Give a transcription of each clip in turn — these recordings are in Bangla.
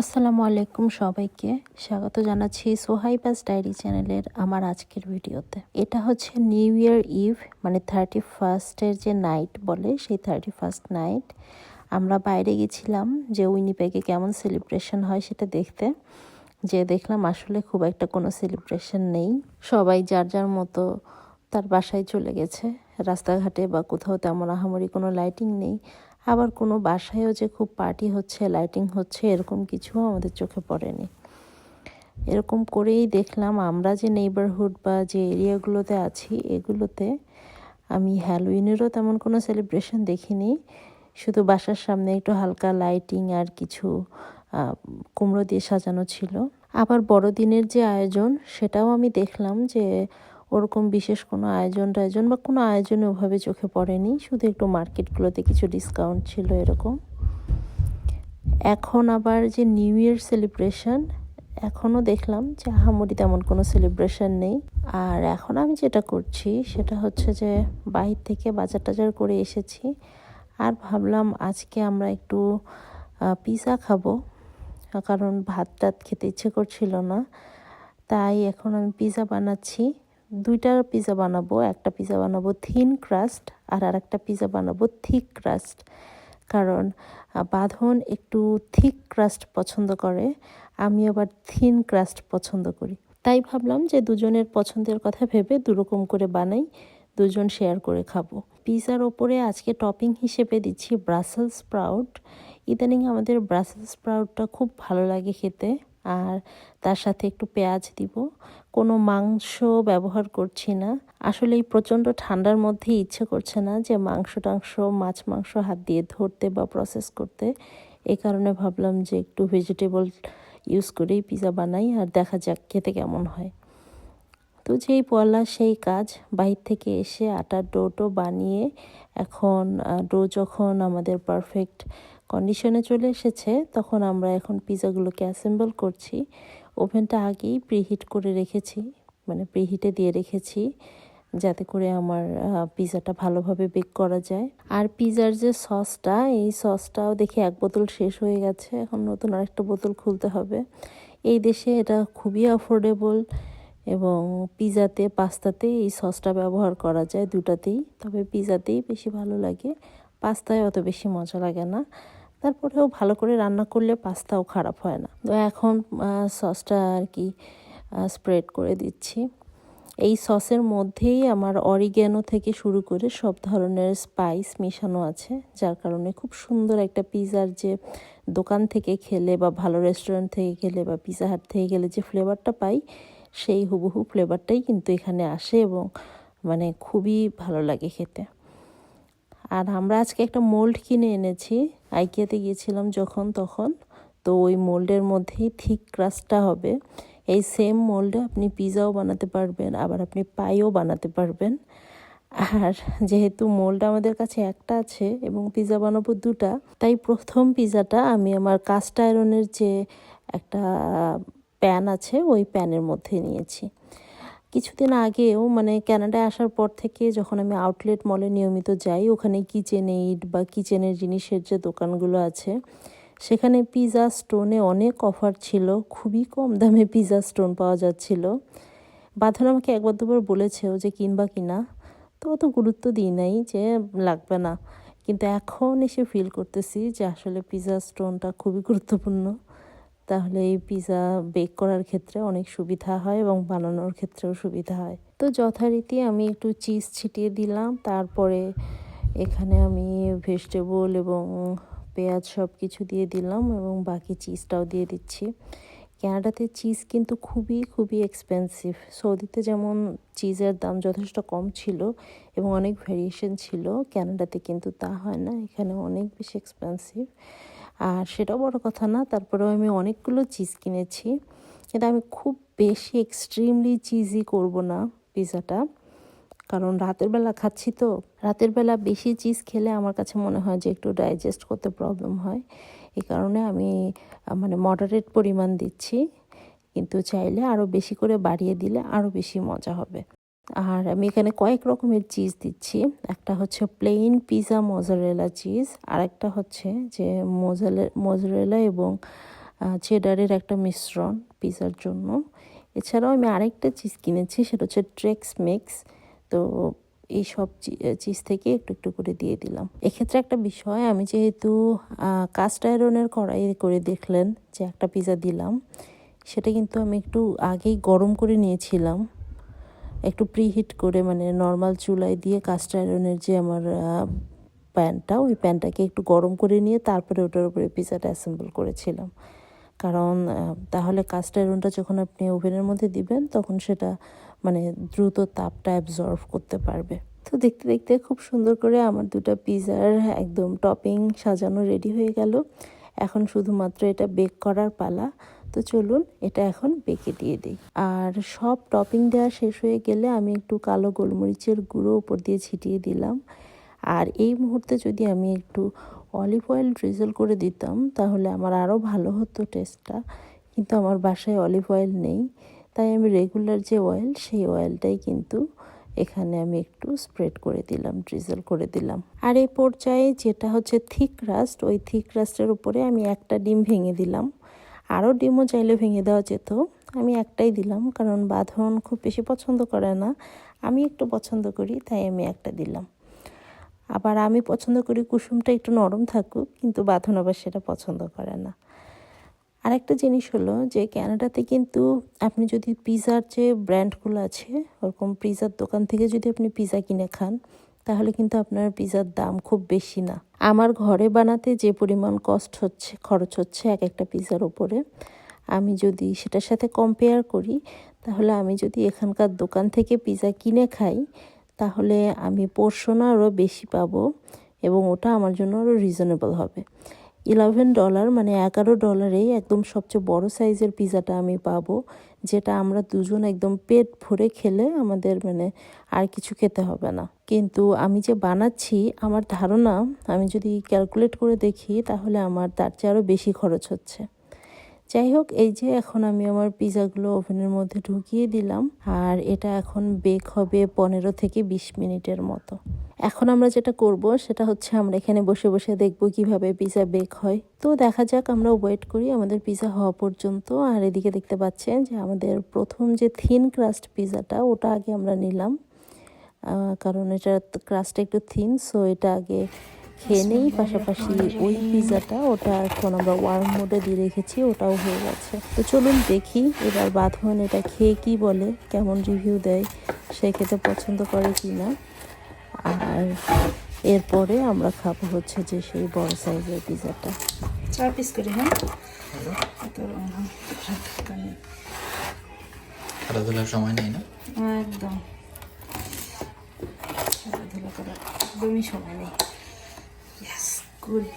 আসসালামু আলাইকুম সবাইকে। স্বাগত জানাচ্ছি সোহাই সোহাইবাস ডায়েরি চ্যানেলের আমার আজকের ভিডিওতে। এটা হচ্ছে নিউ ইয়ার ইভ মানে থার্টি ফার্স্টের যে নাইট বলে, সেই থার্টি ফার্স্ট নাইট। আমরা বাইরে গেছিলাম যে উইনি উইনিপ্যাগে কেমন সেলিব্রেশন হয় সেটা দেখতে। যে দেখলাম আসলে খুব একটা কোনো সেলিব্রেশন নেই। সবাই যার যার মতো তার বাসায় চলে গেছে। রাস্তাঘাটে বা কোথাও তেমন আহামরি কোনো লাইটিং নেই। আবার কোনো বাসায়ও যে খুব পার্টি হচ্ছে লাইটিং হচ্ছে, এরকম কিছুও আমাদের চোখে পড়েনি। এরকম করেই দেখলাম আমরা যে নেইবারহুড বা যে এরিয়াগুলোতে আছি, এগুলোতে আমি হ্যালোইনেরও তেমন কোনো সেলিব্রেশন দেখিনি। শুধু বাসার সামনে একটু হালকা লাইটিং আর কিছু কুমড়ো দিয়ে সাজানো ছিল। আবার বড়দিনের যে আয়োজন, সেটাও আমি দেখলাম যে ওরকম বিশেষ কোনো আয়োজন টায়োজন বা কোনো আয়োজন ওভাবে চোখে পড়েনি, শুধু একটু মার্কেটগুলোতে কিছু ডিসকাউন্ট ছিল এরকম। এখন আবার যে নিউ ইয়ার সেলিব্রেশন এখনও দেখলাম যে আহামরি তেমন কোনো সেলিব্রেশন নেই। আর এখন আমি যেটা করছি, সেটা হচ্ছে যে বাহির থেকে বাজার টাজার করে এসেছি। আর ভাবলাম আজকে আমরা একটু পিৎজা খাব। কারণ ভাত টাত খেতে ইচ্ছে করছিল না। তাই এখন আমি পিৎজা বানাচ্ছি। দুইটার পিৎজা বানাবো, একটা পিৎজা বানাবো থিন ক্রাস্ট আর আর একটা পিৎজা বানাবো থিক ক্রাস্ট কারণ বাঁধন একটু থিক ক্রাস্ট পছন্দ করে, আমি আবার থিন ক্রাস্ট পছন্দ করি। তাই ভাবলাম যে দুজনের পছন্দের কথা ভেবে দুরকম করে বানাই, দুজন শেয়ার করে খাব। পিৎজার ওপরে আজকে টপিং হিসেবে দিচ্ছি ব্রাসেলস স্প্রাউট ইদানিং আমাদের ব্রাসেল স্প্রাউটটা খুব ভালো লাগে খেতে। আর তার সাথে একটু পেঁয়াজ দিব। কোনো মাংস ব্যবহার করছি না। আসলে এই প্রচণ্ড ঠান্ডার মধ্যে ইচ্ছে করছে না যে মাংস টাংস, মাছ মাংস হাত দিয়ে ধরতে বা প্রসেস করতে। এই কারণে ভাবলাম যে একটু ভেজিটেবল ইউজ করেই পিৎজা বানাই আর দেখা যাক খেতে কেমন হয়। তো যেই পলা সেই কাজ, বাহির থেকে এসে আটার ডোটো বানিয়ে এখন ডো যখন আমাদের পারফেক্ট কন্ডিশনে চলে এসেছে, তখন আমরা এখন পিৎজাগুলোকে অ্যাসেম্বল করছি। ওভেনটা আগেই প্রিহিট করে রেখেছি মানে প্রিহিটে দিয়ে রেখেছি, যাতে করে আমার পিৎজাটা ভালোভাবে বেক করা যায়। আর পিৎজার যে সসটা এই সসটাও দেখি এক বোতল শেষ হয়ে গেছে, এখন নতুন আরেকটা বোতল খুলতে হবে। এই দেশে এটা খুবই অ্যাফোর্ডেবল এবং পিৎজাতে পাস্তাতে এই সসটা ব্যবহার করা যায় দুটাতেই, তবে পিৎজাতেই বেশি ভালো লাগে, পাস্তায় অত বেশি মজা লাগে না। তারপরেও ভালো করে রান্না করলে পাস্তাও খারাপ হয় না। তো এখন সসটা আর কি স্প্রেড করে দিচ্ছি। এই সসের মধ্যেই আমার অরিগ্যানো থেকে শুরু করে সব ধরনের স্পাইস মেশানো আছে, যার কারণে খুব সুন্দর একটা পিৎজার যে দোকান থেকে খেলে বা ভালো রেস্টুরেন্ট থেকে খেলে বা পিৎজা হাট থেকে গেলে যে ফ্লেভারটা পাই, সেই হুবহু ফ্লেভারটাই কিন্তু এখানে আসে এবং মানে খুবই ভালো লাগে খেতে। আর আমরা আজকে একটা মোল্ড কিনে এনেছি। আইকিয়াতে গিয়েছিলাম যখন তখন। তো ওই মোল্ডের মধ্যেই থিক ক্রাস্টটা হবে। এই সেম মোল্ডে আপনি পিৎজাও বানাতে পারবেন, আবার আপনি পাইও বানাতে পারবেন। আর যেহেতু মোল্ড আমাদের কাছে একটা আছে এবং পিৎজা বানাবো দুটা, তাই প্রথম পিৎজাটা আমি আমার কাস্ট আয়রনের যে একটা প্যান আছে, ওই প্যানের মধ্যে নিয়েছি। কিছুদিন আগেও মানে ক্যানাডায় আসার পর থেকে যখন আমি আউটলেট মলে নিয়মিত যাই, ওখানে কিচেন এইড বা কিচেনের জিনিসের যে দোকানগুলো আছে, সেখানে পিজা স্টোনে অনেক অফার ছিল, খুবই কম দামে পিজা স্টোন পাওয়া যাচ্ছিল। বাঁধন আমাকে একবার দুবার বলেছেও যে কিনবা কিনা তো অত গুরুত্ব দিই নাই যে লাগবে না। কিন্তু এখন এসে ফিল করতেছি যে আসলে পিজা স্টোনটা খুবই গুরুত্বপূর্ণ। তাহলে এই পিৎজা বেক করার ক্ষেত্রে অনেক সুবিধা হয় এবং বানানোর ক্ষেত্রেও সুবিধা হয়। তো যথারীতি আমি একটু চিজ ছিটিয়ে দিলাম, তারপরে এখানে আমি ভেজিটেবল এবং পেঁয়াজ সব কিছু দিয়ে দিলাম এবং বাকি চিজটাও দিয়ে দিচ্ছি। ক্যানাডাতে চিজ কিন্তু খুবই খুবই এক্সপেন্সিভ সৌদিতে যেমন চিজের দাম যথেষ্ট কম ছিল এবং অনেক ভেরিয়েশন ছিল ক্যানাডাতে কিন্তু তা হয় না। এখানে অনেক বেশি এক্সপেন্সিভ আর সেটাও বড় কথা না, তারপরেও আমি অনেকগুলো চিজ কিনেছি। কিন্তু আমি খুব বেশি এক্সট্রিমলি চিজি করব না পিৎজাটা কারণ রাতের বেলা খাচ্ছি তো, রাতের বেলা বেশি চিজ খেলে আমার কাছে মনে হয় যে একটু ডাইজেস্ট করতে প্রবলেম হয়। এই কারণে আমি মানে মডারেট পরিমাণ দিচ্ছি। কিন্তু চাইলে আরও বেশি করে বাড়িয়ে দিলে আরও বেশি মজা হবে। আর আমি এখানে কয়েক রকমের চিজ দিচ্ছি। একটা হচ্ছে প্লেন পিজা মজারেলা চিজ আর একটা হচ্ছে যে মজালে মজারেলা এবং চেডারের একটা মিশ্রণ পিৎজার জন্য। এছাড়াও আমি আরেকটা চিজ কিনেছি, সেটা হচ্ছে ট্রেক্স মিক্স তো এই সব চিজ থেকে একটু একটু করে দিয়ে দিলাম। এক্ষেত্রে একটা বিষয়, আমি যেহেতু কাস্ট আয়রনের কড়াই করে দেখলেন যে একটা পিৎজা দিলাম, সেটা কিন্তু আমি একটু আগেই গরম করে নিয়েছিলাম। একটু প্রিহিট করে মানে নর্মাল চুলায় দিয়ে কাস্ট আয়রনের যে আমার প্যানটা ওই প্যানটাকে একটু গরম করে নিয়ে তারপরে ওটার উপরে পিৎজাটা অ্যাসেম্বল করেছিলাম। কারণ তাহলে কাস্ট আয়রনটা যখন আপনি ওভেনের মধ্যে দিবেন, তখন সেটা মানে দ্রুত তাপটা অ্যাবজর্ভ করতে পারবে। তো দেখতে দেখতে খুব সুন্দর করে আমার দুটো পিৎজার একদম টপিং সাজানো রেডি হয়ে গেল। এখন শুধুমাত্র এটা বেক করার পালা। তো চলুন এটা এখন বেঁকে দিয়ে দিই। আর সব টপিং দেওয়া শেষ হয়ে গেলে আমি একটু কালো গোলমরিচের গুঁড়ো উপর দিয়ে ছিটিয়ে দিলাম। আর এই মুহূর্তে যদি আমি একটু অলিভ অয়েল ড্রিজল করে দিতাম, তাহলে আমার আরও ভালো হতো টেস্টটা কিন্তু আমার বাসায় অলিভ অয়েল নেই, তাই আমি রেগুলার যে অয়েল, সেই অয়েলটাই কিন্তু এখানে আমি একটু স্প্রেড করে দিলাম ড্রিজল করে দিলাম। আর এই পর্যায়ে যেটা হচ্ছে থিক রাস্ট ওই থিক রাস্টের উপরে আমি একটা ডিম ভেঙে দিলাম। আরও ডিমও চাইলে ভেঙে দেওয়া যেত। আমি একটাই দিলাম, কারণ বাঁধন খুব বেশি পছন্দ করে না। আমি একটু পছন্দ করি, তাই আমি একটা দিলাম। আবার আমি পছন্দ করি কুসুমটা একটু নরম থাকুক, কিন্তু বাঁধন আবার সেটা পছন্দ করে না। আরেকটা জিনিস হলো যে ক্যানাডাতে কিন্তু আপনি যদি পিৎজার যে ব্র্যান্ডগুলো আছে, ওরকম পিৎজার দোকান থেকে যদি আপনি পিজা কিনে খান তাহলে কিন্তু আপনার পিজার দাম খুব বেশি না। আমার ঘরে বানাতে যে পরিমাণ কস্ট হচ্ছে, খরচ হচ্ছে এক একটা পিজার ওপরে আমি যদি সেটার সাথে কম্পেয়ার করি, তাহলে আমি যদি এখানকার দোকান থেকে পিজা কিনে খাই, তাহলে আমি পোর্শন আরও বেশি পাবো এবং ওটা আমার জন্য আরও রিজনেবল হবে। ইলেভেন ডলার মানে এগারো ডলারেই একদম সবচেয়ে বড় সাইজের পিৎজাটা আমি পাবো, যেটা আমরা দুজন একদম পেট ভরে খেলে আমাদের মানে আর কিছু খেতে হবে না। কিন্তু আমি যে বানাচ্ছি, আমার ধারণা, আমি যদি ক্যালকুলেট করে দেখি, তাহলে আমার তার চেয়ে আরও বেশি খরচ হচ্ছে। যাই হোক, এই যে এখন আমি আমার পিৎজাগুলো ওভেনের মধ্যে ঢুকিয়ে দিলাম, আর এটা এখন বেক হবে পনেরো থেকে বিশ মিনিটের মতো। এখন আমরা যেটা করব সেটা হচ্ছে আমরা এখানে বসে বসে দেখব কীভাবে পিৎজা বেক হয়। তো দেখা যাক আমরা ওয়েট করি আমাদের পিৎজা হওয়া পর্যন্ত। আর এদিকে দেখতে পাচ্ছেন যে আমাদের প্রথম যে থিন ক্রাস্ট পিৎজাটা ওটা আগে আমরা নিলাম। কারণ এটা ক্রাস্টটা একটু থিন সো এটা আগে খেয়ে নেই। পাশাপাশি ওই পিৎজাটা ওটা এখন আমরা ওয়ার্ম মোডে দিয়ে রেখেছি ওটাও হয়ে গেছে। তো চলুন দেখি এবার বাঁধন এটা খেয়ে কি বলে কেমন রিভিউ দেয় সে খেতে পছন্দ করে কি না আর এরপরে আমরা খাব হচ্ছে যে সেই বড় সাইজের পিৎজাটা চার পিস করি হ্যাঁ? তো খেলাধুলার সময় নেই না? একদম। খেলাধুলা করার একদমই সময় নেই। ইয়েস গুড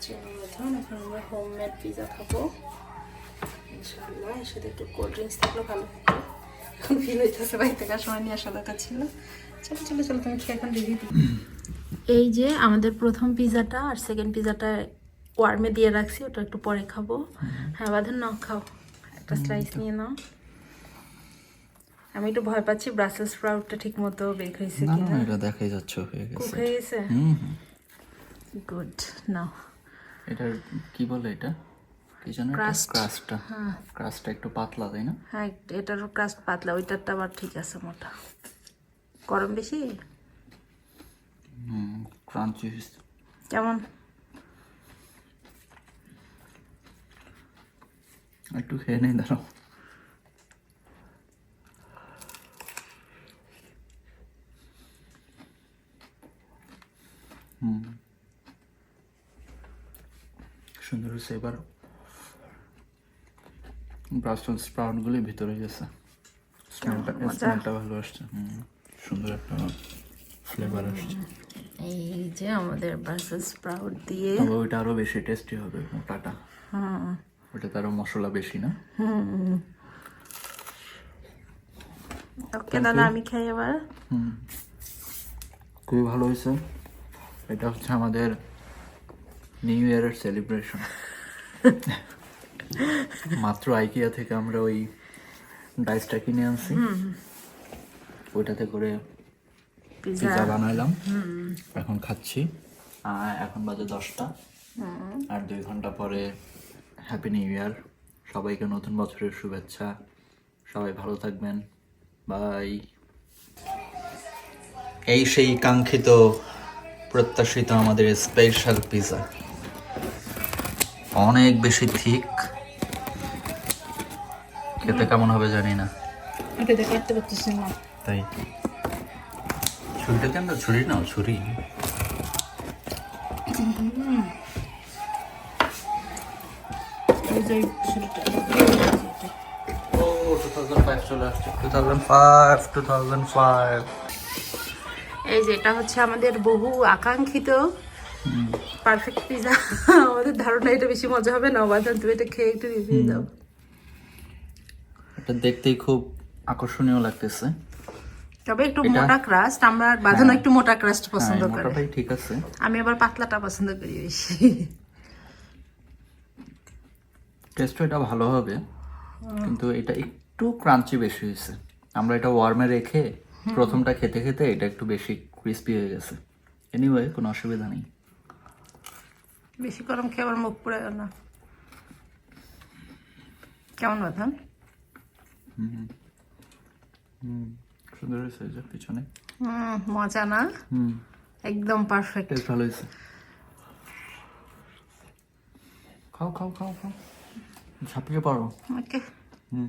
চলো এখন আমরা হোমমেড পিৎজা খাব। ইনশাআল্লাহ এর সাথে একটু কোল্ড ড্রিঙ্কস থাকলে ভালো হতো এখন ফিল হইতেছে বাড়ি থেকে সময় নিয়ে আসা দরকার ছিল চলো চলো চলো তুমি খেয়ে এখন রিভিউ দিই এই যে আমাদের প্রথম পিৎজাটা আর সেকেন্ড পিৎজাটা ওয়ার্মে দিয়ে রাখছি ওটা একটু পরে খাব। হ্যাঁ বাঁধন নাও খাও। একটা স্লাইস নিয়ে নাও। আমি একটু ভয় পাচ্ছি ব্রাসেল স্প্রাউটটা ঠিক মতো বেক হয়েছে না কিনা। না এটা দেখাই যাচ্ছে হয়ে কুক গেছে হয়ে গেছে। Good now. এটার কি বলে এটা? কি জানো Crust. ক্রাস্টটা ক্রাস্টটা একটু পাতলা তাই না? হ্যাঁ এটারও ক্রাস্ট পাতলা ওইটারটা আবার ঠিক আছে মোটা। গরম বেশি? হুম ক্রাঞ্চি কেমন? একটু খেয়ে নেই দাঁড়াও। হুম। সুন্দর হয়েছে এবার ব্রাসেল স্প্রাউটগুলি ভিতরে গেছে। স্মেলটা। স্মেলটা ভালো আসছে। হুম সুন্দর একটা ফ্লেভার আসছে। এই যে আমাদের ব্রাসেল স্প্রাউট দিয়ে তবে ওইটা আরও বেশি টেস্টি হবে মোটাটা। হুম ওটাতে আরও মশলা বেশি না? ওকে দাদা আমি খাই এবার। হুম। খুবই ভালো হয়েছে। এটা হচ্ছে আমাদের নিউ ইয়ারের সেলিব্রেশন মাত্র আইকিয়া থেকে আমরা ওই ডাইসটা কিনে আনছি। ওইটাতে করে পিজা বানাইলাম এখন খাচ্ছি। এখন বাজে দশটা। আর দুই ঘণ্টা পরে হ্যাপি নিউ ইয়ার সবাইকে নতুন বছরের শুভেচ্ছা। সবাই ভালো থাকবেন। বাই এই সেই কাঙ্ক্ষিত প্রত্যাশিত আমাদের স্পেশাল পিজা অনেক বেশি ঠিক খেতে কেমন হবে জানি না। এটা কাটতে পারতেছি না। তাই। ছুরিটা কেন? ছুরি নাও ছুরি। এই যে ও টু থাউজেন্ড ফাইভ চলে আসছে। Two thousand five two thousand five এই যে এটা হচ্ছে আমাদের বহু আকাঙ্ক্ষিত পারফেক্ট পিজা আমাদের ধারণা এটা বেশি মজা হবে না। বাদান তুমি এটা খেয়ে একটু রিভিউ দাও। এটা দেখতেই খুব আকর্ষণীয় লাগতেছে। তবে একটু মোটা ক্রাস্ট আমরা বাঁধানো একটু মোটা ক্রাস্ট পছন্দ হ্যাঁ, করে। মোটাটাই ঠিক আছে। আমি আবার পাতলাটা পছন্দ করি বেশি। টেস্টও এটা ভালো হবে কিন্তু এটা একটু ক্রাঞ্চি বেশি হয়েছে। আমরা এটা ওয়ার্মে রেখে প্রথমটা খেতে খেতে এটা একটু বেশি ক্রিস্পি হয়ে গেছে। এনিওয়ে কোনো অসুবিধা নেই। বেশি গরম খেয়ে আবার মুখ পুড়ে না কেমন বাঁধান সুন্দর হয়েছে যে পিছনে। হুম মজা না? হুম। একদম পারফেক্ট টেস্ট ভালো হয়েছে। খাও খাও খাও খাও। ঝাঁপিয়ে পারো ওকে। হুম।